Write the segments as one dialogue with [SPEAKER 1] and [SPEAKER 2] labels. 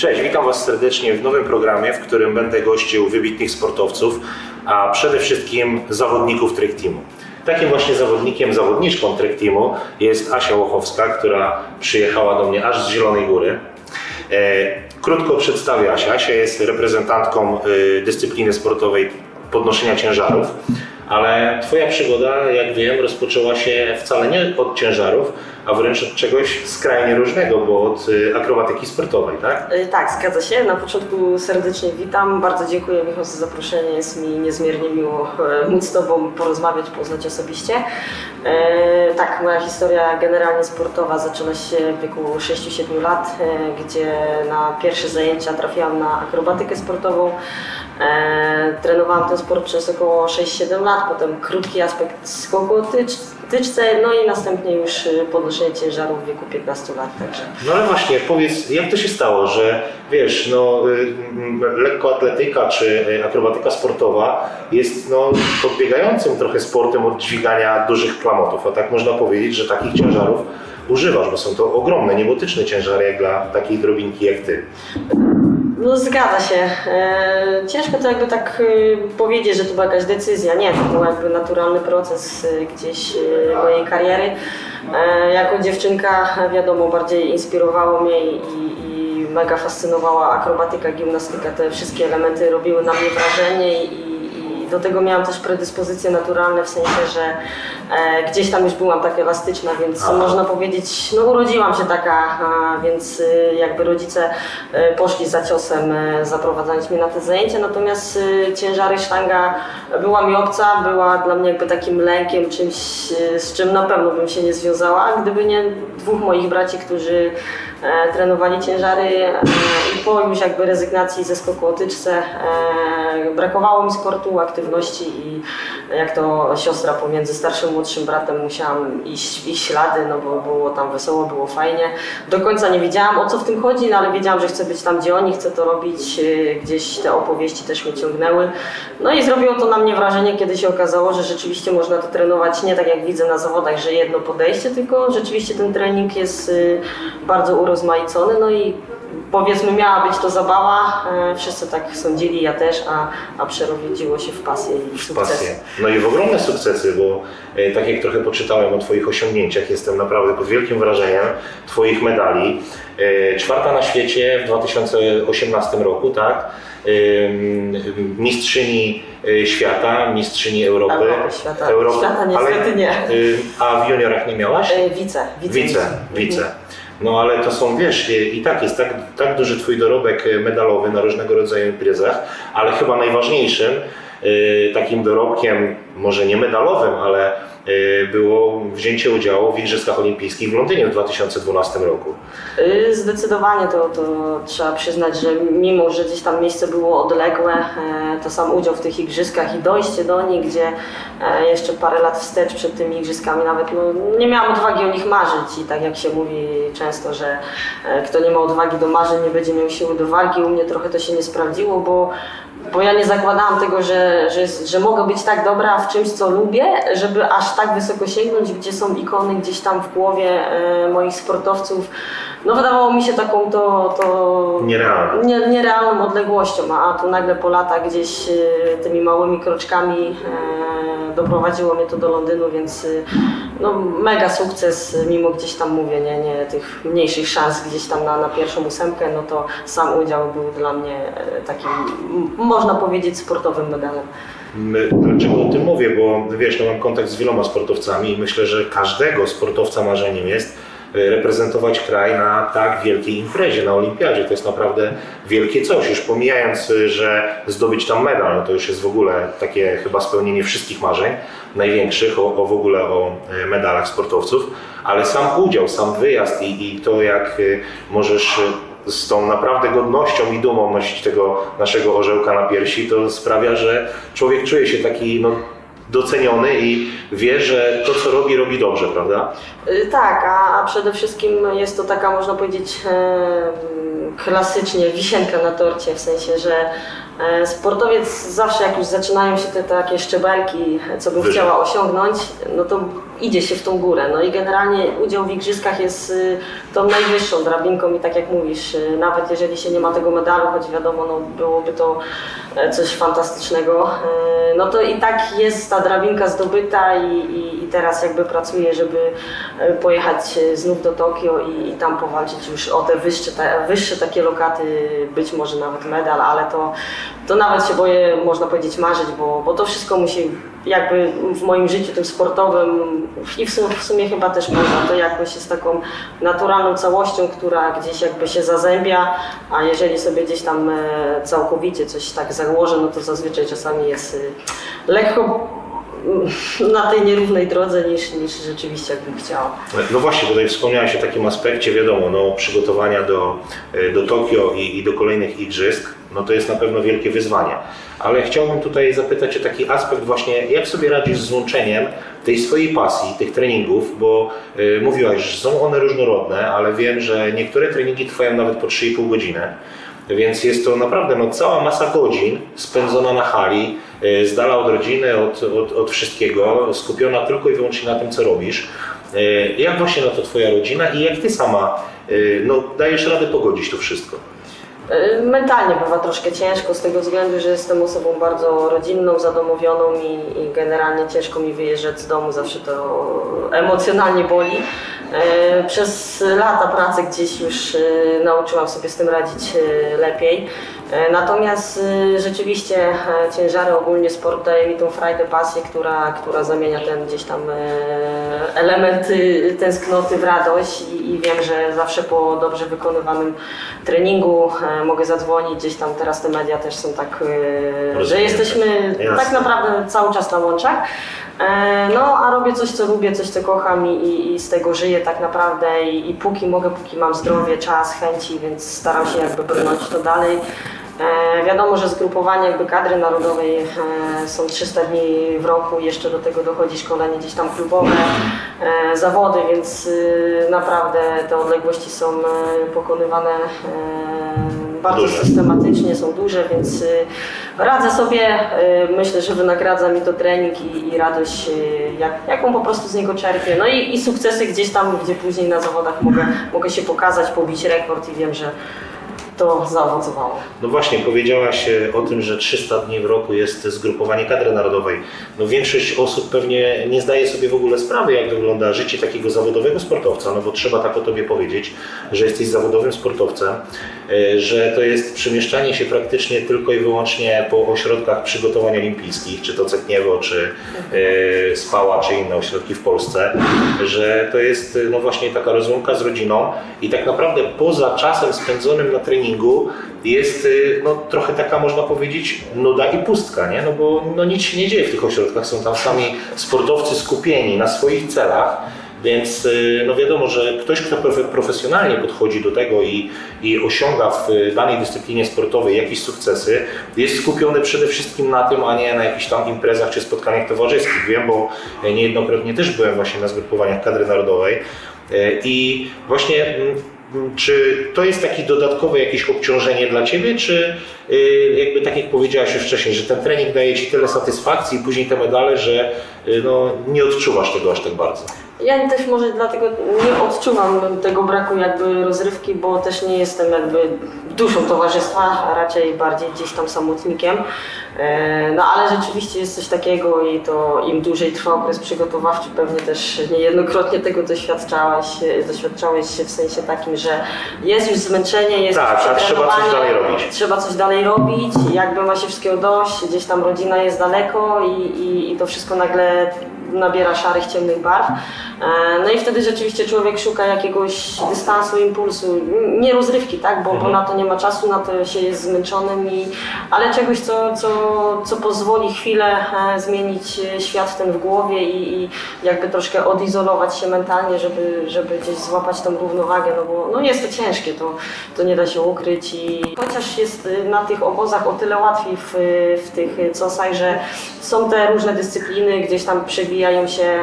[SPEAKER 1] Cześć, witam Was serdecznie w nowym programie, w którym będę gościł wybitnych sportowców, a przede wszystkim zawodników Trek Teamu. Takim właśnie zawodnikiem, zawodniczką Trek Teamu jest Asia Łochowska, która przyjechała do mnie aż z Zielonej Góry. E, Krótko przedstawię Asia. Asia jest reprezentantką e, dyscypliny sportowej podnoszenia ciężarów, ale Twoja przygoda, jak wiem, rozpoczęła się wcale nie od ciężarów, a wręcz od czegoś skrajnie różnego, bo od e, akrobatyki sportowej, tak?
[SPEAKER 2] Y, Tak, zgadza się. Na początku serdecznie witam. Bardzo dziękuję Michał za zaproszenie. Jest mi niezmiernie miło e, móc z Tobą porozmawiać, poznać osobiście. E, Tak, moja historia generalnie sportowa zaczyna się w wieku 6-7 lat, e, gdzie na pierwsze zajęcia trafiłam na akrobatykę sportową. Trenowałam ten sport przez około 6-7 lat, potem krótki aspekt skoku tycz- tyczce, no i następnie już y, podnoszenie ciężarów w wieku 15 lat. Także.
[SPEAKER 1] No ale właśnie, powiedz, jak to się stało, że wiesz, no, y, y, lekkoatletyka czy akrobatyka sportowa jest no, podbiegającym trochę sportem od dźwigania dużych klamotów, a tak można powiedzieć, że takich ciężarów używasz, bo są to ogromne, niebotyczne ciężary jak dla takiej drobinki jak ty.
[SPEAKER 2] No zgadza się. E, ciężko to jakby tak e, powiedzieć, że to była jakaś decyzja. Nie, to był jakby naturalny proces e, gdzieś mojej kariery. Jako dziewczynka wiadomo bardziej inspirowało mnie i, i mega fascynowała akrobatyka, gimnastyka. Te wszystkie elementy robiły na mnie wrażenie i do tego miałam też predyspozycje naturalne, w sensie, że e, gdzieś tam już byłam tak elastyczna, więc
[SPEAKER 1] Aha.
[SPEAKER 2] można powiedzieć, no urodziłam się taka, a, więc y, jakby rodzice y, poszli za ciosem, y, zaprowadzając mnie na te zajęcia, natomiast y, ciężary sztanga była mi obca, była dla mnie jakby takim lękiem, czymś, y, z czym na pewno bym się nie związała, a gdyby nie dwóch moich braci, którzy e, trenowali ciężary e, i po już jakby rezygnacji ze skoku o tyczce e, brakowało mi sportu, aktywności i jak to siostra pomiędzy starszym młodszym bratem musiałam iść w ślady, no bo było tam wesoło, było fajnie. Do końca nie wiedziałam o co w tym chodzi, no ale wiedziałam, że chcę być tam gdzie oni, chcę to robić, e, gdzieś te opowieści też mnie ciągnęły. No i zrobiło to na mnie wrażenie, kiedy się okazało, że rzeczywiście można to trenować nie tak jak widzę na zawodach, że jedno podejście, tylko rzeczywiście ten trening jest y, bardzo urozmaicony, no i powiedzmy miała być to zabawa, e, wszyscy tak sądzili, ja też, a, a przerodziło się w pasję i w sukces.
[SPEAKER 1] Pasję. No i w ogromne sukcesy, bo e, tak jak trochę poczytałem o Twoich osiągnięciach, jestem naprawdę pod wielkim wrażeniem Twoich medali. E, Czwarta na świecie w 2018 roku, tak? Mistrzyni świata, mistrzyni Europy.
[SPEAKER 2] Europy, świata. Świata niestety nie.
[SPEAKER 1] Ym, A w juniorach nie miałaś?
[SPEAKER 2] Wice, wice.
[SPEAKER 1] Wice, wice. No ale to są, wiesz, i tak jest tak, tak duży Twój dorobek e, medalowy na różnego rodzaju imprezach, ale chyba najważniejszym e, takim dorobkiem, może nie medalowym, ale było wzięcie udziału w Igrzyskach Olimpijskich w Londynie w 2012 roku.
[SPEAKER 2] Y, Zdecydowanie to, to trzeba przyznać, że mimo, że gdzieś tam miejsce było odległe, e, to sam udział w tych igrzyskach i dojście do nich, gdzie e, jeszcze parę lat wstecz przed tymi igrzyskami nawet no, nie miałam odwagi o nich marzyć i tak jak się mówi często, że e, kto nie ma odwagi do marzeń, nie będzie miał siły do walki. U mnie trochę to się nie sprawdziło, bo bo ja nie zakładałam tego, że, że, że mogę być tak dobra w czymś, co lubię, żeby aż tak wysoko sięgnąć, gdzie są ikony gdzieś tam w głowie e, moich sportowców. No wydawało mi się taką to, to
[SPEAKER 1] Nierealne.
[SPEAKER 2] nie, nierealną odległością, a tu nagle po latach gdzieś e, tymi małymi kroczkami e, doprowadziło mnie to do Londynu, więc no, mega sukces, mimo gdzieś tam mówię, nie, nie tych mniejszych szans gdzieś tam na, na pierwszą ósemkę, no to sam udział był dla mnie e, takim, można powiedzieć, sportowym medalem.
[SPEAKER 1] Dlaczego o tym mówię? Bo wiesz, no mam kontakt z wieloma sportowcami i myślę, że każdego sportowca marzeniem jest reprezentować kraj na tak wielkiej imprezie, na olimpiadzie. To jest naprawdę wielkie coś. Już pomijając, e, że zdobyć tam medal, no to już jest w ogóle takie chyba spełnienie wszystkich marzeń, największych o, o w ogóle o e, medalach sportowców, ale sam udział, sam wyjazd i, i to jak możesz z tą naprawdę godnością i dumą nosić tego naszego orzełka na piersi, to sprawia, że człowiek czuje się taki no, doceniony i wie, że to co robi, robi dobrze, prawda?
[SPEAKER 2] Y, Tak, a, przede wszystkim jest to taka, można powiedzieć, e, klasycznie wisienka na torcie, w sensie, że e, sportowiec zawsze jak już zaczynają się te takie szczebelki, co bym
[SPEAKER 1] Wyżej.
[SPEAKER 2] chciała osiągnąć, no to idzie się w tą górę. No i generalnie udział w igrzyskach jest y, tą najwyższą drabinką i tak jak mówisz, y, nawet jeżeli się nie ma tego medalu, choć wiadomo, no, byłoby to e, coś fantastycznego, y, no to i tak jest ta drabinka zdobyta i, i, i teraz jakby pracuję, żeby e, pojechać e, znów do Tokio i, i tam powalczyć już o te wyższe, te wyższe takie lokaty, być może nawet medal, ale to, to nawet się boję, można powiedzieć, marzyć, bo, bo to wszystko musi jakby w moim życiu tym sportowym i w sumie, w sumie chyba też poza to jakoś jest taką naturalną całością, która gdzieś jakby się zazębia, a jeżeli sobie gdzieś tam e, całkowicie coś tak założę, no to zazwyczaj czasami jest e, lekko mm, na tej nierównej drodze niż, niż rzeczywiście jakbym chciała.
[SPEAKER 1] No właśnie, tutaj wspomniałeś o takim aspekcie, wiadomo, no, przygotowania do, e, do Tokio i, i do kolejnych igrzysk, no to jest na pewno wielkie wyzwanie. Ale chciałbym tutaj zapytać o taki aspekt właśnie, jak sobie radzisz z łączeniem tej swojej pasji, tych treningów, bo y, mówiłaś, że są one różnorodne, ale wiem, że niektóre treningi trwają nawet po 3,5 godziny. Więc jest to naprawdę no, cała masa godzin spędzona na hali, y, z dala od rodziny, od, od, od wszystkiego, skupiona tylko i wyłącznie na tym, co robisz. Y, Jak właśnie na to Twoja rodzina i jak Ty sama y, no, dajesz radę pogodzić to wszystko?
[SPEAKER 2] Y, Mentalnie bywa troszkę ciężko z tego względu, że jestem osobą bardzo rodzinną, zadomowioną i, i generalnie ciężko mi wyjeżdżać z domu, zawsze to emocjonalnie boli. Y, Przez lata pracy gdzieś już y, nauczyłam sobie z tym radzić lepiej. Y, Natomiast y, rzeczywiście e, ciężary ogólnie sport daje mi tą frajdę, pasję, która, która zamienia ten gdzieś tam e, element y, tęsknoty w radość i, i wiem, że zawsze po dobrze wykonywanym treningu e, mogę zadzwonić, gdzieś tam teraz te media też są tak, e, że jesteśmy tak naprawdę cały czas na łączach. E, No, a robię coś, co lubię, coś, co kocham i, i, i z tego żyję tak naprawdę I, i póki mogę, póki mam zdrowie, czas, chęci, więc staram się jakby brnąć to dalej. E, wiadomo, że zgrupowanie jakby kadry narodowej e, są 300 dni w roku, jeszcze do tego dochodzi szkolenie gdzieś tam klubowe, e, zawody, więc e, naprawdę te odległości są pokonywane bardzo
[SPEAKER 1] Duże.
[SPEAKER 2] systematycznie, są duże, więc y, radzę sobie. y, Myślę, że wynagradza mi to trening i, i radość, y, jak, jaką po prostu z niego czerpię. No i, i sukcesy gdzieś tam, gdzie później na zawodach mogę, mogę się pokazać, pobić rekord i wiem, że to zaowocowało.
[SPEAKER 1] No właśnie, powiedziałaś e, o tym, że 300 dni w roku jest zgrupowanie kadry narodowej. No większość osób pewnie nie zdaje sobie w ogóle sprawy, jak wygląda życie takiego zawodowego sportowca, no bo trzeba tak o tobie powiedzieć, że jesteś zawodowym sportowcem, e, że to jest przemieszczanie się praktycznie tylko i wyłącznie po ośrodkach przygotowań olimpijskich, czy to Cetniewo, czy e, Spała, czy inne ośrodki w Polsce, że to jest no właśnie taka rozłąka z rodziną i tak naprawdę poza czasem spędzonym na treningu jest y, no, trochę taka, można powiedzieć, nuda i pustka, nie? No bo no, nic się nie dzieje w tych ośrodkach, są tam sami sportowcy skupieni na swoich celach, więc y, no wiadomo, że ktoś, kto profe- profesjonalnie podchodzi do tego i, i osiąga w y, danej dyscyplinie sportowej jakieś sukcesy, jest skupiony przede wszystkim na tym, a nie na jakichś tam imprezach czy spotkaniach towarzyskich. Wiem, bo niejednokrotnie też byłem właśnie na zgrupowaniach kadry narodowej i właśnie mm, czy to jest takie dodatkowe jakieś obciążenie dla Ciebie, czy y, jakby tak jak powiedziałaś już wcześniej, że ten trening daje Ci tyle satysfakcji i później te medale, że y, no, nie odczuwasz tego aż tak bardzo?
[SPEAKER 2] Ja też może dlatego nie odczuwam tego braku jakby rozrywki, bo też nie jestem jakby duszą towarzystwa, a raczej bardziej gdzieś tam samotnikiem. E, No ale rzeczywiście jest coś takiego i to im dłużej trwa okres przygotowawczy, pewnie też niejednokrotnie tego doświadczałeś, doświadczałeś się w sensie takim, że jest już zmęczenie, jest
[SPEAKER 1] Tak,
[SPEAKER 2] już
[SPEAKER 1] a trzeba coś dalej robić.
[SPEAKER 2] Trzeba coś dalej robić, jakby ma się wszystkiego dość, gdzieś tam rodzina jest daleko i, i, i to wszystko nagle nabiera szarych, ciemnych barw. E, No i wtedy rzeczywiście człowiek szuka jakiegoś dystansu, impulsu, nie rozrywki, tak? Bo, bo
[SPEAKER 1] Mhm.
[SPEAKER 2] na to nie ma czasu, na to się jest zmęczonym, i, ale czegoś, co, co, co pozwoli chwilę e, zmienić świat ten w głowie i, i jakby troszkę odizolować się mentalnie, żeby, żeby gdzieś złapać tą równowagę, no bo no jest to ciężkie, to, to nie da się ukryć i chociaż jest y, na tych obozach o tyle łatwiej w, w tych COSach, że są te różne dyscypliny, gdzieś tam przewija wbijają się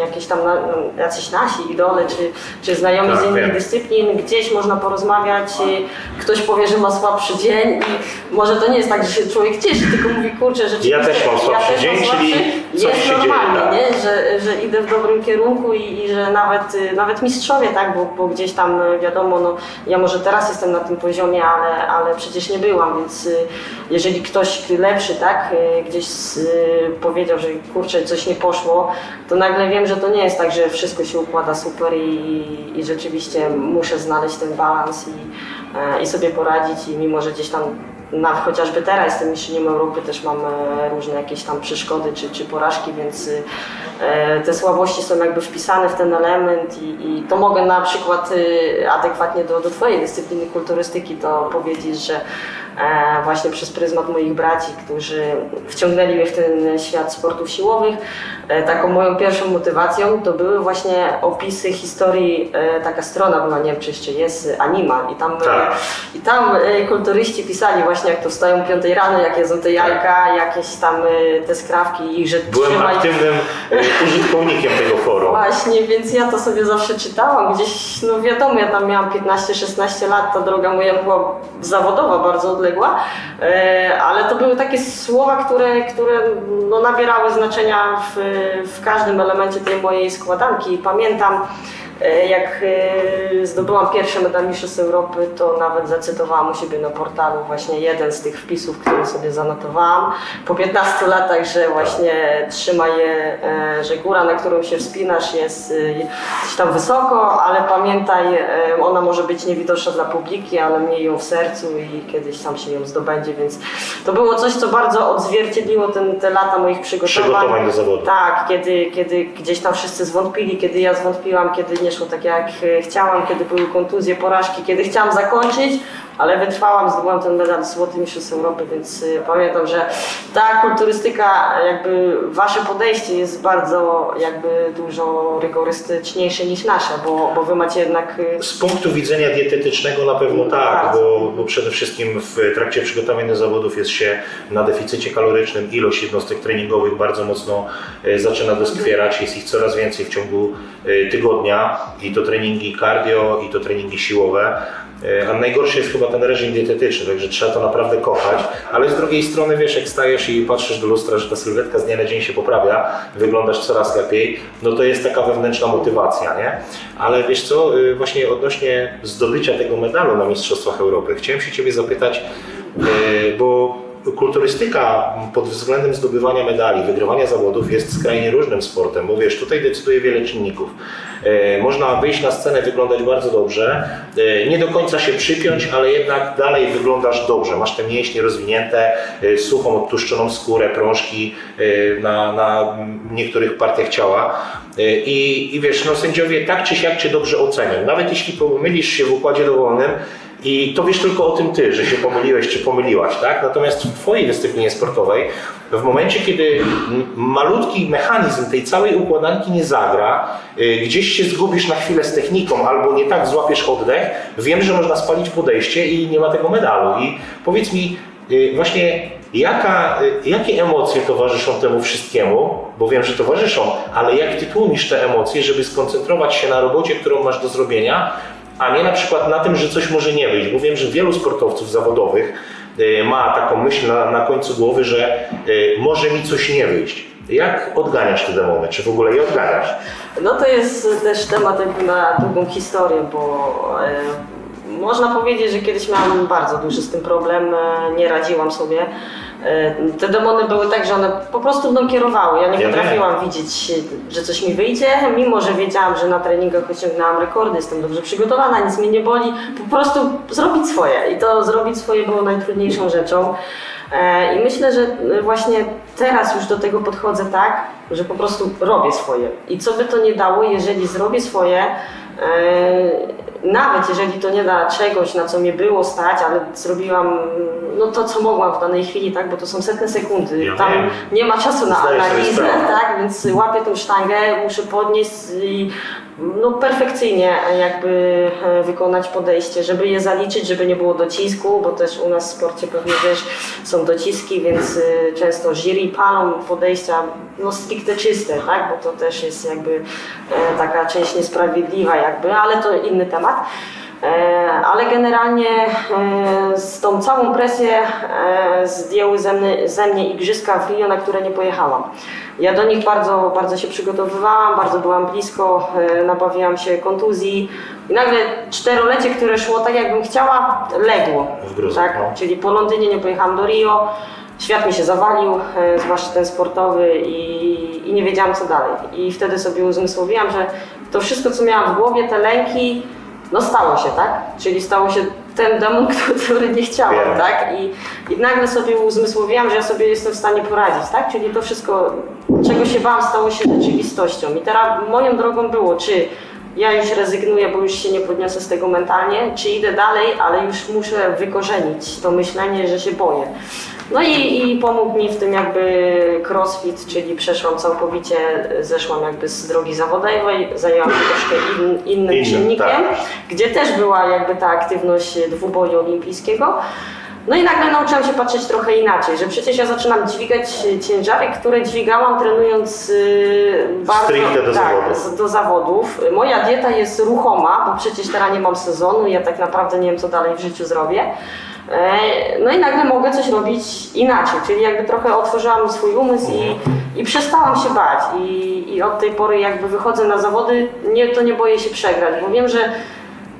[SPEAKER 2] jakieś tam na, no, jacyś nasi idole, czy, czy znajomi
[SPEAKER 1] Tak,
[SPEAKER 2] z innych
[SPEAKER 1] wiem.
[SPEAKER 2] dyscyplin, gdzieś można porozmawiać, ktoś powie, że ma słabszy dzień i może to nie jest tak, że się człowiek cieszy, tylko mówi, kurczę, rzeczywiście
[SPEAKER 1] Ja też mam słabszy
[SPEAKER 2] mam
[SPEAKER 1] dzień, czyli coś
[SPEAKER 2] jest normalnie,
[SPEAKER 1] tak.
[SPEAKER 2] nie? Że, że idę w dobrym kierunku i, i że nawet, y, nawet mistrzowie, tak, bo, bo gdzieś tam y, wiadomo, no, ja może teraz jestem na tym poziomie, ale, ale przecież nie byłam, więc y, jeżeli ktoś lepszy, tak, y, gdzieś y, powiedział, że kurczę, coś nie poszło, to nagle wiem, że to nie jest tak, że wszystko się układa super i, i, rzeczywiście muszę znaleźć ten balans i, e, i sobie poradzić i mimo, że gdzieś tam na, chociażby teraz jestem mistrzynią Europy, też mam e, różne jakieś tam przeszkody czy, czy porażki, więc e, te słabości są jakby wpisane w ten element i, i to mogę na przykład y, adekwatnie do, do Twojej dyscypliny kulturystyki to powiedzieć, że e, właśnie przez pryzmat moich braci, którzy wciągnęli mnie w ten świat sportów siłowych, e, taką moją pierwszą motywacją to były właśnie opisy historii, e, taka strona była, nie wiem czy jeszcze jest, e, Anima i tam, e,
[SPEAKER 1] Tak.
[SPEAKER 2] i tam e, kulturyści pisali właśnie jak to wstają o 5 rano, jak jedzą te jajka, jakieś tam e, te skrawki i że
[SPEAKER 1] Byłem
[SPEAKER 2] trzymaj-
[SPEAKER 1] aktywnym e, użytkownikiem tego forum.
[SPEAKER 2] Właśnie, więc ja to sobie zawsze czytałam. Gdzieś, no wiadomo, ja tam miałam 15-16 lat, ta droga moja była zawodowa, bardzo odległa, e, ale to były takie słowa, które, które no, nabierały znaczenia w, w każdym elemencie tej mojej składanki. Pamiętam, jak e, zdobyłam pierwszy medal Mistrzostw Europy, to nawet zacytowałam u siebie na portalu właśnie jeden z tych wpisów, który sobie zanotowałam. Po 15 latach, że właśnie trzyma je, e, że góra, na którą się wspinasz jest e, gdzieś tam wysoko, ale pamiętaj, e, ona może być niewidoczna dla publiki, ale miej ją w sercu i kiedyś tam się ją zdobędzie, więc to było coś, co bardzo odzwierciedliło ten, te lata moich przygotowań.
[SPEAKER 1] Przygotowań do zawodu.
[SPEAKER 2] Tak, kiedy, kiedy gdzieś tam wszyscy zwątpili, kiedy ja zwątpiłam, kiedy nie szło tak jak e, chciałam, kiedy były kontuzje, porażki, kiedy chciałam zakończyć, ale wytrwałam, zdobyłam ten medal złoty mistrzostw Europy, więc y, pamiętam, że ta kulturystyka, jakby wasze podejście jest bardzo jakby dużo rygorystyczniejsze niż nasze, bo, bo wy macie jednak y,
[SPEAKER 1] Z punktu widzenia dietetycznego na pewno tak,
[SPEAKER 2] Bardzo.
[SPEAKER 1] bo, bo przede wszystkim w trakcie przygotowania do zawodów jest się na deficycie kalorycznym, ilość jednostek treningowych bardzo mocno e, zaczyna doskwierać, jest ich coraz więcej w ciągu tygodnia i to treningi cardio i to treningi siłowe. E, A najgorszy jest chyba ten reżim dietetyczny, także trzeba to naprawdę kochać, ale z drugiej strony wiesz, jak stajesz i patrzysz do lustra, że ta sylwetka z dnia na dzień się poprawia, wyglądasz coraz lepiej, no to jest taka wewnętrzna motywacja, nie? Ale wiesz co, y, właśnie odnośnie zdobycia tego medalu na Mistrzostwach Europy, chciałem się Ciebie zapytać, y, bo kulturystyka pod względem zdobywania medali, wygrywania zawodów jest skrajnie różnym sportem, bo wiesz, tutaj decyduje wiele czynników. E, Można wyjść na scenę, wyglądać bardzo dobrze, e, nie do końca się przypiąć, ale jednak dalej wyglądasz dobrze. Masz te mięśnie rozwinięte, e, suchą, odtłuszczoną skórę, prążki na, na niektórych partiach ciała. I, I wiesz, no sędziowie tak czy siak Cię dobrze ocenią. Nawet jeśli pomylisz się w układzie dowolnym, i to wiesz tylko o tym ty, że się pomyliłeś czy pomyliłaś, tak? Natomiast w twojej dyscyplinie sportowej, w momencie, kiedy malutki mechanizm tej całej układanki nie zagra, y, gdzieś się zgubisz na chwilę z techniką albo nie tak złapiesz oddech, wiem, że można spalić podejście i nie ma tego medalu. I powiedz mi y, właśnie, jaka, y, jakie emocje towarzyszą temu wszystkiemu, bo wiem, że towarzyszą, ale jak ty tłumisz te emocje, żeby skoncentrować się na robocie, którą masz do zrobienia, a nie na przykład na tym, że coś może nie wyjść, bo wiem, że wielu sportowców zawodowych y, ma taką myśl na, na końcu głowy, że y, może mi coś nie wyjść. Jak odganiasz te demony? Czy w ogóle je odganiasz?
[SPEAKER 2] No to jest też temat jakby na długą historię, bo e, można powiedzieć, że kiedyś miałam bardzo duży z tym problem, e, nie radziłam sobie. E, te demony były tak, że one po prostu mną kierowały. Ja nie
[SPEAKER 1] Ja
[SPEAKER 2] potrafiłam widzieć, że coś mi wyjdzie, mimo że wiedziałam, że na treningach osiągnęłam rekordy, jestem dobrze przygotowana, nic mnie nie boli. Po prostu zrobić swoje. I to zrobić swoje było najtrudniejszą rzeczą. E, I myślę, że właśnie teraz już do tego podchodzę tak, że po prostu robię swoje. I co by to nie dało, jeżeli zrobię swoje, nawet jeżeli to nie da czegoś, na co mnie było stać, ale zrobiłam no, to, co mogłam w danej chwili, tak, bo to są setne sekundy.
[SPEAKER 1] Ja
[SPEAKER 2] Tam
[SPEAKER 1] wiem.
[SPEAKER 2] nie ma czasu na analizę, tak, więc łapię tą sztangę, muszę podnieść i no, perfekcyjnie jakby e, wykonać podejście, żeby je zaliczyć, żeby nie było docisku, bo też u nas w sporcie pewnie wiesz, są dociski, więc y, często jury palą podejścia no stricte czyste, tak, bo to też jest jakby e, taka część niesprawiedliwa jakby, ale to inny temat. E, Ale generalnie e, z tą całą presję e, zdjęły ze mnie, ze mnie igrzyska w Rio, na które nie pojechałam. Ja do nich bardzo, bardzo się przygotowywałam, bardzo byłam blisko, nabawiłam się kontuzji i nagle czterolecie, które szło tak jakbym chciała, legło. Tak?
[SPEAKER 1] no.
[SPEAKER 2] Czyli po Londynie nie pojechałam do Rio, świat mi się zawalił, zwłaszcza ten sportowy i, i nie wiedziałam co dalej. I wtedy sobie uzmysłowiłam, że to wszystko co miałam w głowie, te lęki, no stało się, tak? Czyli stało się ten demon, który nie chciałam,
[SPEAKER 1] Wiem.
[SPEAKER 2] tak? I, I nagle sobie uzmysłowiłam, że ja sobie jestem w stanie poradzić, tak? Czyli to wszystko, czego się bałam, stało się rzeczywistością. I teraz moją drogą było, czy ja już rezygnuję, bo już się nie podniosę z tego mentalnie, czy idę dalej, ale już muszę wykorzenić to myślenie, że się boję. No i, i pomógł mi w tym jakby crossfit, czyli przeszłam całkowicie, zeszłam jakby z drogi zawodowej, zajęłam się troszkę in, innym
[SPEAKER 1] Innym,
[SPEAKER 2] czynnikiem,
[SPEAKER 1] tak.
[SPEAKER 2] gdzie też była jakby ta aktywność dwuboju olimpijskiego. No i nagle nauczyłam się patrzeć trochę inaczej, że przecież ja zaczynam dźwigać ciężary, które dźwigałam trenując yy, bardzo
[SPEAKER 1] Stricte do
[SPEAKER 2] tak,
[SPEAKER 1] zawodów.
[SPEAKER 2] do zawodów. Moja dieta jest ruchoma, bo przecież teraz nie mam sezonu, ja tak naprawdę nie wiem co dalej w życiu zrobię. E, No i nagle mogę coś robić inaczej, czyli jakby trochę otworzyłam swój umysł i, i przestałam się bać. I, i od tej pory jakby wychodzę na zawody, nie, to nie boję się przegrać, bo wiem, że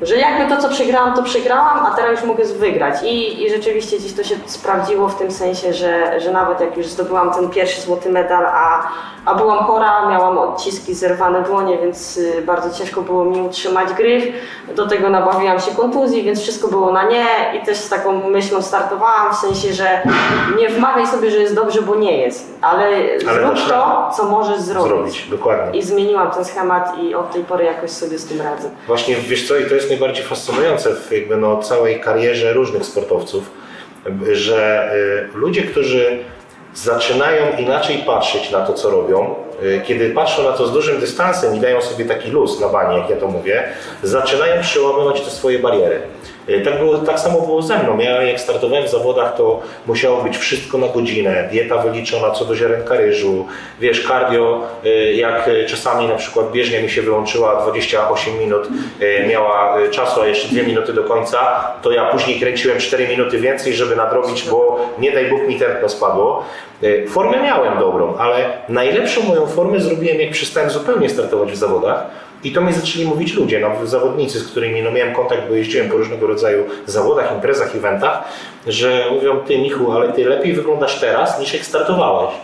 [SPEAKER 2] że jakby to, co przegrałam, to przegrałam, a teraz już mogę wygrać. I, I rzeczywiście gdzieś to się sprawdziło w tym sensie, że, że nawet jak już zdobyłam ten pierwszy złoty medal, a, a byłam chora, miałam odciski, zerwane dłonie, więc y, bardzo ciężko było mi utrzymać gryf. Do tego nabawiłam się kontuzji, więc wszystko było na nie i też z taką myślą startowałam, w sensie, że nie wmawiaj sobie, że jest dobrze, bo nie jest, ale,
[SPEAKER 1] Ale
[SPEAKER 2] zrób to, co możesz zrobić.
[SPEAKER 1] Zrobić, dokładnie.
[SPEAKER 2] I zmieniłam ten schemat i od tej pory jakoś sobie z tym radzę.
[SPEAKER 1] Właśnie wiesz co, i to jest najbardziej fascynujące w jakby no, całej karierze różnych sportowców, że y, ludzie, którzy zaczynają inaczej patrzeć na to, co robią, y, kiedy patrzą na to z dużym dystansem i dają sobie taki luz na bani, jak ja to mówię, zaczynają przełamywać te swoje bariery. Y, Tak, było, tak samo było ze mną. Ja jak startowałem w zawodach, to musiało być wszystko na godzinę, dieta wyliczona co do ziarenka ryżu, wiesz, cardio, y, jak y, czasami na przykład bieżnia mi się wyłączyła 28 minut, miała czasu, a jeszcze 2 minuty do końca, to ja później kręciłem 4 minuty więcej, żeby nadrobić, bo nie daj Bóg mi tętno spadło. Formę miałem dobrą, ale najlepszą moją formę zrobiłem jak przestałem zupełnie startować w zawodach. I to mi zaczęli mówić ludzie, no, zawodnicy, z którymi no, miałem kontakt, bo jeździłem po różnego rodzaju zawodach, imprezach, eventach, że mówią, ty Michu, ale ty lepiej wyglądasz teraz niż jak startowałeś.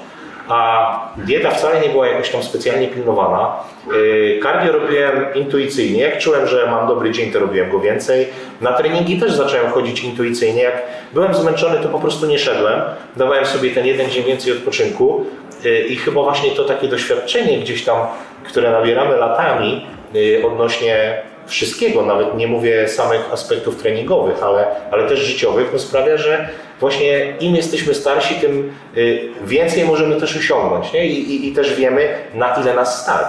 [SPEAKER 1] A dieta wcale nie była jakoś tam specjalnie pilnowana. Yy, Cardio robiłem intuicyjnie. Jak czułem, że mam dobry dzień, to robiłem go więcej. Na treningi też zacząłem chodzić intuicyjnie. Jak byłem zmęczony, to po prostu nie szedłem. Dawałem sobie ten jeden dzień więcej odpoczynku. Yy, I chyba właśnie to takie doświadczenie gdzieś tam, które nabieramy latami yy, odnośnie wszystkiego, nawet nie mówię samych aspektów treningowych, ale, ale też życiowych, no sprawia, że właśnie im jesteśmy starsi, tym y, więcej możemy też osiągnąć nie? I, i, i też wiemy, na ile nas stać.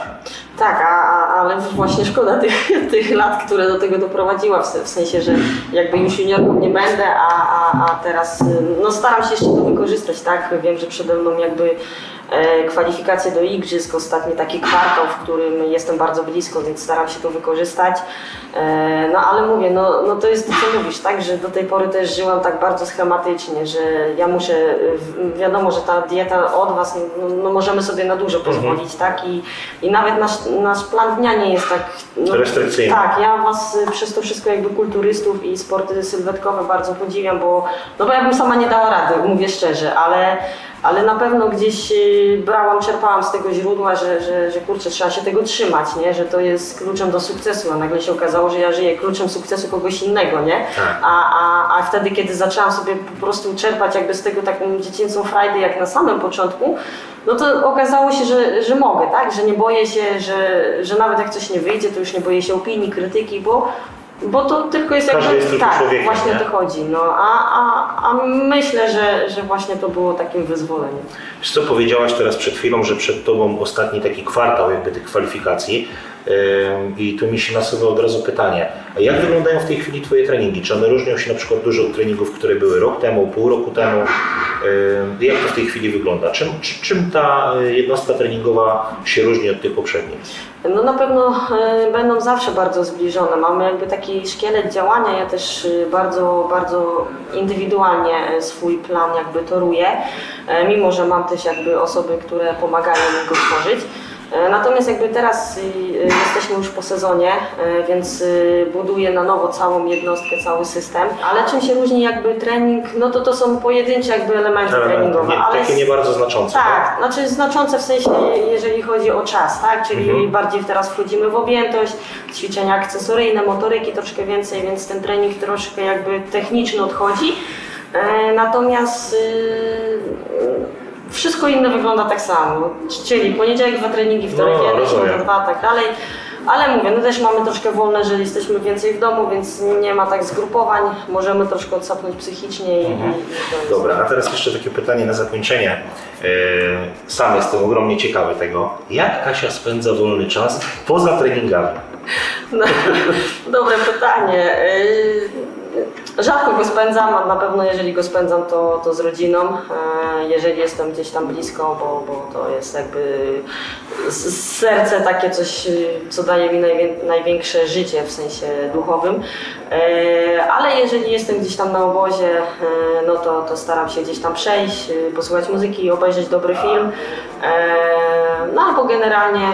[SPEAKER 2] Tak, a, a, ale właśnie szkoda tych, tych lat, które do tego doprowadziła, w, se- w sensie, że jakby już juniorką nie będę, a, a, a teraz y, no staram się jeszcze to wykorzystać, tak? Wiem, że przede mną jakby kwalifikacje do igrzysk, ostatni taki kwartał, w którym jestem bardzo blisko, więc staram się to wykorzystać. E, no ale mówię, no, no to jest to, co mówisz, tak? Że do tej pory też żyłam tak bardzo schematycznie, że ja muszę, wiadomo, że ta dieta od Was, no, no możemy sobie na dużo pozwolić, tak? I, i nawet nasz, nasz plan dnia nie jest tak... No,
[SPEAKER 1] Restrykcyjny.
[SPEAKER 2] Tak, ja Was przez to wszystko jakby kulturystów i sporty sylwetkowe bardzo podziwiam, bo, no bo ja bym sama nie dała rady, mówię szczerze, ale, ale na pewno gdzieś y, brałam, czerpałam z tego źródła, że, że, że kurczę, trzeba się tego trzymać, nie? że to jest kluczem do sukcesu, a nagle się okazało, że ja żyję kluczem sukcesu kogoś innego, nie?
[SPEAKER 1] Tak.
[SPEAKER 2] A, a, a wtedy, kiedy zaczęłam sobie po prostu czerpać jakby z tego taką dziecięcą frajdę, jak na samym początku, no to okazało się, że, że mogę, tak? Że nie boję się, że, że nawet jak coś nie wyjdzie, to już nie boję się opinii, krytyki, bo Bo to tylko jest
[SPEAKER 1] Każdy
[SPEAKER 2] jakby,
[SPEAKER 1] jest
[SPEAKER 2] tak,
[SPEAKER 1] człowiekiem,
[SPEAKER 2] właśnie
[SPEAKER 1] nie?
[SPEAKER 2] o to chodzi. No, a, a, a myślę, że, że właśnie to było takim wyzwoleniem.
[SPEAKER 1] Wiesz co powiedziałaś teraz przed chwilą, że przed Tobą ostatni taki kwartał jakby tych kwalifikacji i tu mi się nasuwa od razu pytanie, a jak wyglądają w tej chwili Twoje treningi? Czy one różnią się na przykład dużo od treningów, które były rok temu, pół roku temu? Jak to w tej chwili wygląda? Czym, czy- czym ta y, jednostka treningowa się różni od tych poprzednich?
[SPEAKER 2] No na pewno e, będą zawsze bardzo zbliżone. Mamy jakby taki szkielet działania. Ja też e, bardzo, bardzo indywidualnie swój plan jakby toruję, mimo że mam też jakby osoby, które pomagają mi go tworzyć. E, Natomiast jakby teraz y, y, jesteśmy już po sezonie, e, więc y, buduję na nowo całą jednostkę, cały system. Ale czym się różni jakby trening, no to to są pojedyncze jakby elementy treningowe.
[SPEAKER 1] Nie,
[SPEAKER 2] ale
[SPEAKER 1] takie nie bardzo znaczące.
[SPEAKER 2] tak, znaczy znaczące w sensie, jeżeli chodzi o czas, tak? Czyli
[SPEAKER 1] Mhm.
[SPEAKER 2] bardziej teraz wchodzimy w objętość, ćwiczenia akcesoryjne, motoryki troszkę więcej, więc ten trening troszkę jakby techniczny odchodzi. E, natomiast y, wszystko inne wygląda tak samo, czyli poniedziałek dwa treningi, wtorek
[SPEAKER 1] No,
[SPEAKER 2] jeden,
[SPEAKER 1] rozumiem.
[SPEAKER 2] środa dwa, tak dalej. Ale mówię, no też mamy troszkę wolne, że jesteśmy więcej w domu, więc nie ma tak zgrupowań, możemy troszkę odsapnąć psychicznie i,
[SPEAKER 1] Mhm.
[SPEAKER 2] i to jest...
[SPEAKER 1] Dobra, a teraz jeszcze takie pytanie na zakończenie. Yy, Sam jestem ogromnie ciekawy tego. Jak Kasia spędza wolny czas poza treningami?
[SPEAKER 2] No, dobre pytanie. Yy, Rzadko go spędzam, a na pewno jeżeli go spędzam, to, to z rodziną. Yy, Jeżeli jestem gdzieś tam blisko, bo, bo to jest jakby serce takie coś, co daje mi najwię- największe życie w sensie duchowym. Yy, Ale jeżeli jestem gdzieś tam na obozie, yy, no to, to staram się gdzieś tam przejść, yy, posłuchać muzyki, obejrzeć dobry film. No albo generalnie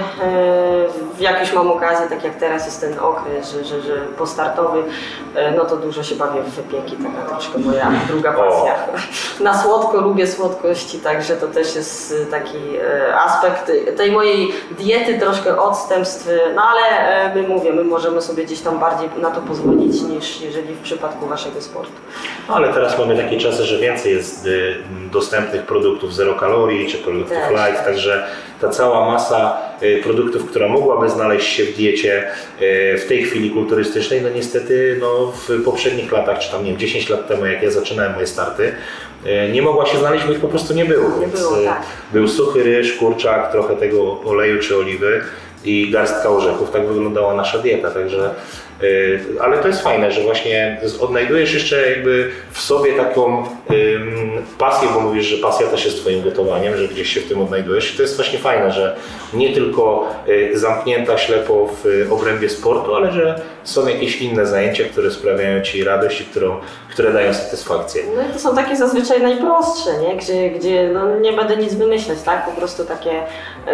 [SPEAKER 2] jak już mam okazję, tak jak teraz jest ten okres, że, że, że postartowy, no to dużo się bawię w wypieki, taka troszkę moja druga pasja. Na słodko lubię słodkości, także to też jest taki aspekt tej mojej diety, troszkę odstępstw, no ale my mówię, my możemy sobie gdzieś tam bardziej na to pozwolić niż jeżeli w przypadku waszego sportu.
[SPEAKER 1] No ale teraz mamy takie czasy, że więcej jest y, dostępnych produktów zero kalorii czy produktów
[SPEAKER 2] Też.
[SPEAKER 1] light, także ta cała masa y, produktów, która mogłaby znaleźć się w diecie y, w tej chwili kulturystycznej, no niestety no, w poprzednich latach, czy tam nie wiem, 10 lat temu, jak ja zaczynałem moje starty, nie mogła się znaleźć, bo ich po prostu nie było.
[SPEAKER 2] Nie
[SPEAKER 1] więc,
[SPEAKER 2] było, tak.
[SPEAKER 1] Był suchy ryż, kurczak, trochę tego oleju czy oliwy i garstka orzechów. Tak wyglądała nasza dieta, także ale to jest fajne, że właśnie odnajdujesz jeszcze jakby w sobie taką pasję, bo mówisz, że pasja też jest twoim gotowaniem, że gdzieś się w tym odnajdujesz. I to jest właśnie fajne, że nie tylko y, zamknięta ślepo w y, obrębie sportu, ale że są jakieś inne zajęcia, które sprawiają ci radość i którą, które dają satysfakcję.
[SPEAKER 2] No i to są takie zazwyczaj najprostsze, nie? Gdzie, gdzie no nie będę nic wymyślać, tak? Po prostu takie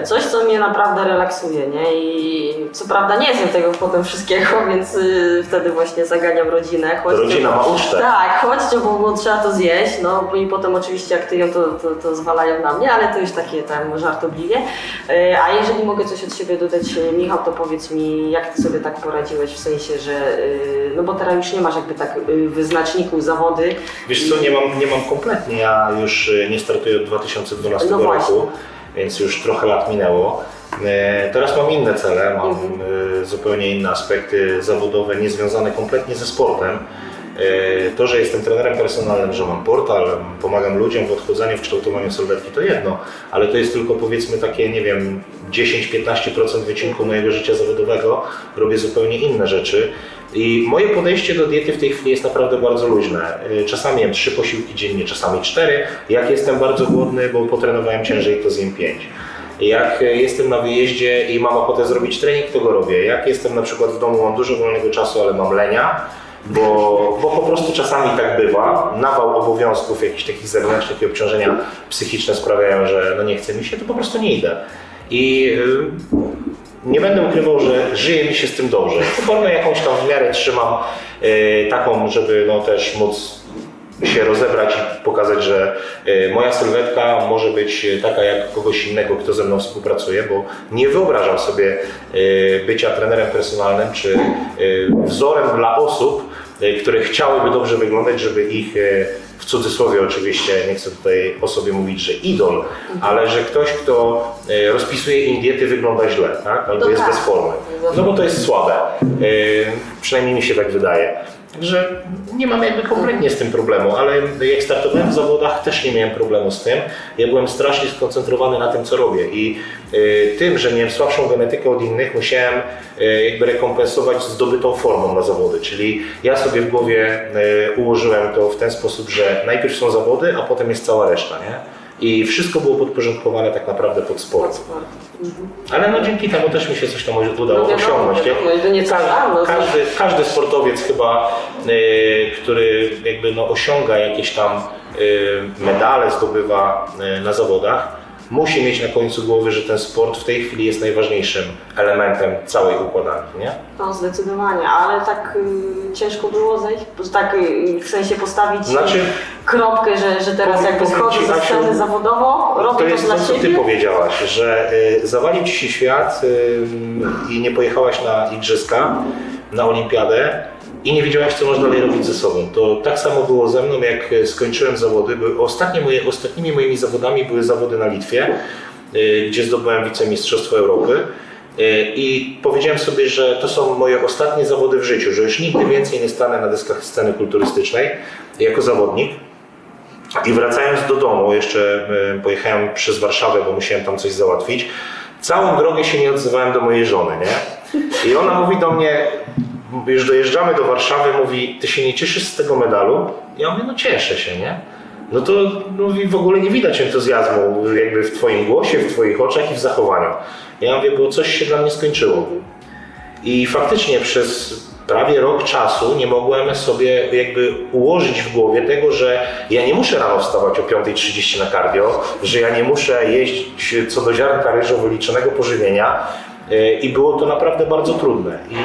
[SPEAKER 2] coś, co mnie naprawdę relaksuje, nie? I co prawda nie jestem tego potem wszystkiego, więc y, wtedy właśnie zaganiam rodzinę. Chodźcie,
[SPEAKER 1] rodzina ma ucztę.
[SPEAKER 2] Tak, chodźcie, bo, bo trzeba to zjeść, no bo i potem oczywiście jak tyją, to, to, to zwalają na mnie, ale to już takie tam żartobliwie. E, A jeżeli mogę coś od siebie dodać, e, Michał, to powiedz mi, jak ty sobie tak poradziłeś, w sensie, że, y, no bo teraz już nie masz jakby tak y, wyznaczników zawody,
[SPEAKER 1] Wiesz co, nie mam, nie mam kompletnie. Ja już y, nie startuję od 2012
[SPEAKER 2] No właśnie.
[SPEAKER 1] roku, więc już trochę lat minęło. E, Teraz mam inne cele, mam
[SPEAKER 2] Mhm.
[SPEAKER 1] y, zupełnie inne aspekty zawodowe, niezwiązane kompletnie ze sportem. E, To, że jestem trenerem personalnym, że mam portal, pomagam ludziom w odchudzaniu, w kształtowaniu sylwetki, to jedno, ale to jest tylko powiedzmy takie, nie wiem, 10-15% wycinku mojego życia zawodowego. Robię zupełnie inne rzeczy. I moje podejście do diety w tej chwili jest naprawdę bardzo luźne. Czasami jem trzy posiłki dziennie, czasami cztery. Jak jestem bardzo głodny, bo potrenowałem ciężej, to zjem pięć. Jak jestem na wyjeździe i mam ochotę zrobić trening, to go robię. Jak jestem na przykład w domu, mam dużo wolnego czasu, ale mam lenia, bo, bo po prostu czasami tak bywa. Nawał obowiązków jakichś takich zewnętrznych i obciążenia psychiczne sprawiają, że no nie chce mi się, to po prostu nie idę. I y, nie będę ukrywał, że żyje mi się z tym dobrze. Formę jakąś tam w miarę trzymam y, taką, żeby no też móc się rozebrać i pokazać, że y, moja sylwetka może być taka jak kogoś innego, kto ze mną współpracuje, bo nie wyobrażam sobie y, bycia trenerem personalnym czy y, wzorem dla osób, które chciałyby dobrze wyglądać, żeby ich w cudzysłowie oczywiście, nie chcę tutaj o sobie mówić, że idol, ale że ktoś, kto rozpisuje im diety wygląda źle, tak? albo
[SPEAKER 2] No
[SPEAKER 1] jest
[SPEAKER 2] tak.
[SPEAKER 1] bez formy. No bo to jest słabe. Przynajmniej mi się tak wydaje. Także nie mam jakby kompletnie z tym problemu, ale jak startowałem w zawodach, też nie miałem problemu z tym. Ja byłem strasznie skoncentrowany na tym, co robię i y, tym, że miałem słabszą genetykę od innych, musiałem y, jakby rekompensować zdobytą formą na zawody. Czyli ja sobie w głowie y, ułożyłem to w ten sposób, że najpierw są zawody, a potem jest cała reszta, nie? I wszystko było podporządkowane tak naprawdę pod sport. Ale no dzięki temu też mi się coś tam udało
[SPEAKER 2] No
[SPEAKER 1] osiągnąć. nie?
[SPEAKER 2] no
[SPEAKER 1] każdy, każdy sportowiec chyba, y, który jakby no osiąga jakieś tam y, medale, zdobywa y, na zawodach, musi mieć na końcu głowy, że ten sport w tej chwili jest najważniejszym elementem całej układanki, nie?
[SPEAKER 2] No zdecydowanie, ale tak y, ciężko było zejść, tak y, w sensie postawić
[SPEAKER 1] Znaczy-
[SPEAKER 2] kropkę, że, że teraz
[SPEAKER 1] Powiem-
[SPEAKER 2] jakby schodzę ze
[SPEAKER 1] Asiu,
[SPEAKER 2] sceny zawodowo,
[SPEAKER 1] To
[SPEAKER 2] robię to,
[SPEAKER 1] jest
[SPEAKER 2] dla
[SPEAKER 1] to, co ty powiedziałaś, że y, zawalił ci się świat y, i nie pojechałaś na igrzyska, na olimpiadę i nie wiedziałaś, co masz dalej robić ze sobą. To tak samo było ze mną, jak y, skończyłem zawody. Były ostatnie moje, ostatnimi moimi zawodami były zawody na Litwie, y, gdzie zdobyłem wicemistrzostwo Europy. Y, I powiedziałem sobie, że to są moje ostatnie zawody w życiu, że już nigdy więcej nie stanę na deskach sceny kulturystycznej jako zawodnik. I wracając do domu, jeszcze pojechałem przez Warszawę, bo musiałem tam coś załatwić. Całą drogę się nie odzywałem do mojej żony, nie? I ona mówi do mnie, już dojeżdżamy do Warszawy, mówi, ty się nie cieszysz z tego medalu? Ja mówię, no cieszę się, nie? No to mówi, w ogóle nie widać entuzjazmu jakby w twoim głosie, w twoich oczach i w zachowaniu. Ja mówię, bo coś się dla mnie skończyło. I faktycznie przez prawie rok czasu nie mogłem sobie jakby ułożyć w głowie tego, że ja nie muszę rano wstawać o 5.30 na cardio, że ja nie muszę jeść co do ziarnka ryżu wyliczonego pożywienia. Yy, I było to naprawdę bardzo trudne. I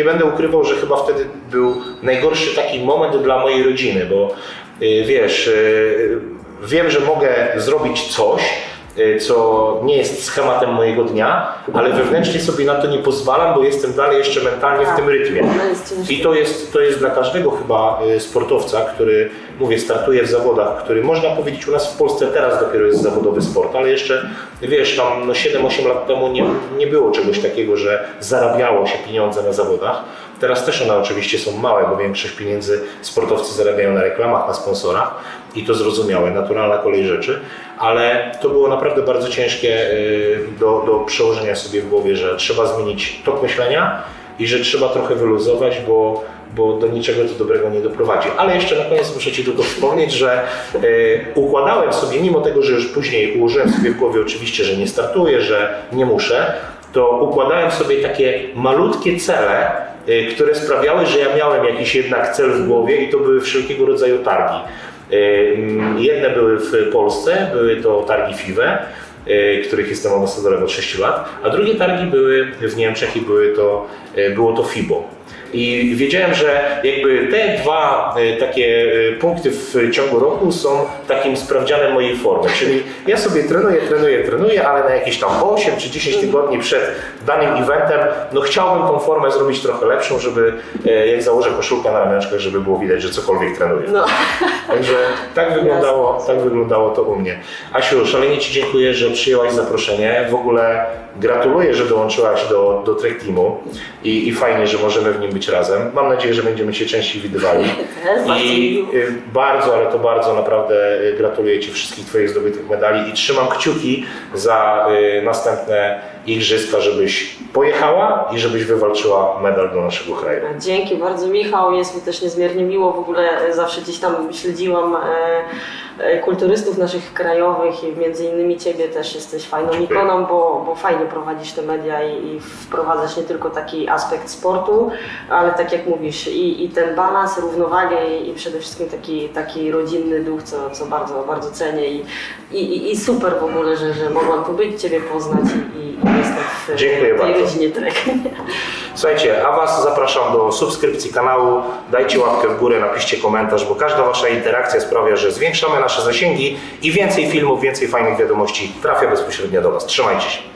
[SPEAKER 1] nie będę ukrywał, że chyba wtedy był najgorszy taki moment dla mojej rodziny, bo yy, wiesz, yy, wiem, że mogę zrobić coś, y, co nie jest schematem mojego dnia, ale wewnętrznie sobie na to nie pozwalam, bo jestem dalej jeszcze mentalnie w tym rytmie.
[SPEAKER 2] Ciężkie.
[SPEAKER 1] I to jest, to jest dla każdego chyba y, sportowca, który, mówię, startuje w zawodach, który można powiedzieć u nas w Polsce teraz dopiero jest zawodowy sport, ale jeszcze, wiesz, tam no 7-8 lat temu nie, nie było czegoś takiego, że zarabiało się pieniądze na zawodach. Teraz też one oczywiście są małe, bo większość pieniędzy sportowcy zarabiają na reklamach, na sponsorach i to zrozumiałe, naturalna kolej rzeczy, ale to było naprawdę bardzo ciężkie y, do, do przełożenia sobie w głowie, że trzeba zmienić tok myślenia i że trzeba trochę wyluzować, bo, bo do niczego to dobrego nie doprowadzi. Ale jeszcze na koniec muszę Ci tylko wspomnieć, że y, układałem sobie, mimo tego, że już później ułożyłem sobie w głowie oczywiście, że nie startuję, że nie muszę, to układałem sobie takie malutkie cele, które sprawiały, że ja miałem jakiś jednak cel w głowie i to były wszelkiego rodzaju targi. Y, Jedne były w Polsce, były to targi FIWE, y, których jestem ambasadorem od 6 lat, a drugie targi były w Niemczech i były to, y, było to FIBO. I wiedziałem, że jakby te dwa y, takie y, punkty w ciągu roku są takim sprawdzianem mojej formy. Czyli ja sobie trenuję, trenuję, trenuję, ale na jakieś tam 8 czy 10 tygodni przed danym eventem, no chciałbym tą formę zrobić trochę lepszą, żeby y, jak założę koszulkę na ramionczkach, żeby było widać, że cokolwiek trenuję.
[SPEAKER 2] No.
[SPEAKER 1] Także tak wyglądało, tak wyglądało to u mnie. Asiu, szalenie Ci dziękuję, że przyjęłaś zaproszenie. W ogóle gratuluję, że dołączyłaś do, do Trek Teamu i, i fajnie, że możemy w nim być razem. Mam nadzieję, że będziemy się częściej widywali. I y, bardzo, ale to bardzo naprawdę y, gratuluję Ci wszystkich Twoich zdobytych medali i trzymam kciuki za y, następne igrzyska, żebyś pojechała i żebyś wywalczyła medal do naszego kraju.
[SPEAKER 2] Dzięki bardzo Michał, jest mi też niezmiernie miło, w ogóle e, zawsze gdzieś tam śledziłam e, e, kulturystów naszych krajowych i między innymi Ciebie też jesteś fajną
[SPEAKER 1] Dziękuję.
[SPEAKER 2] ikoną, bo, bo fajnie prowadzisz te media i, i wprowadzasz nie tylko taki aspekt sportu, ale tak jak mówisz i, i ten balans, równowagę i, i przede wszystkim taki, taki rodzinny duch, co, co bardzo, bardzo cenię i, i, i- super w ogóle, że, że mogłam tu być, Ciebie poznać i, i jestem w
[SPEAKER 1] Dziękuję
[SPEAKER 2] tej
[SPEAKER 1] bardzo.
[SPEAKER 2] rodzinie Trek.
[SPEAKER 1] Słuchajcie, a Was zapraszam do subskrypcji kanału, dajcie łapkę w górę, napiszcie komentarz, bo każda Wasza interakcja sprawia, że zwiększamy nasze zasięgi i więcej filmów, więcej fajnych wiadomości trafia bezpośrednio do Was. Trzymajcie się.